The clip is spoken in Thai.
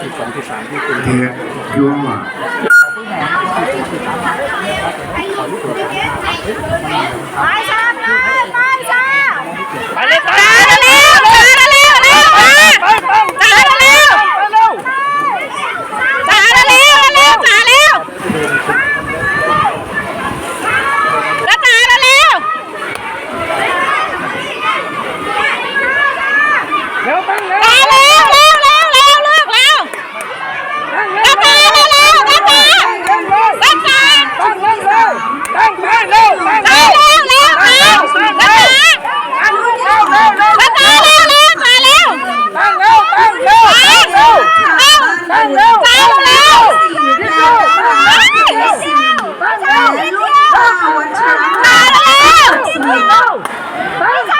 ที่สองที่สามที่คุณ เทปยั่ว ไม่ใช่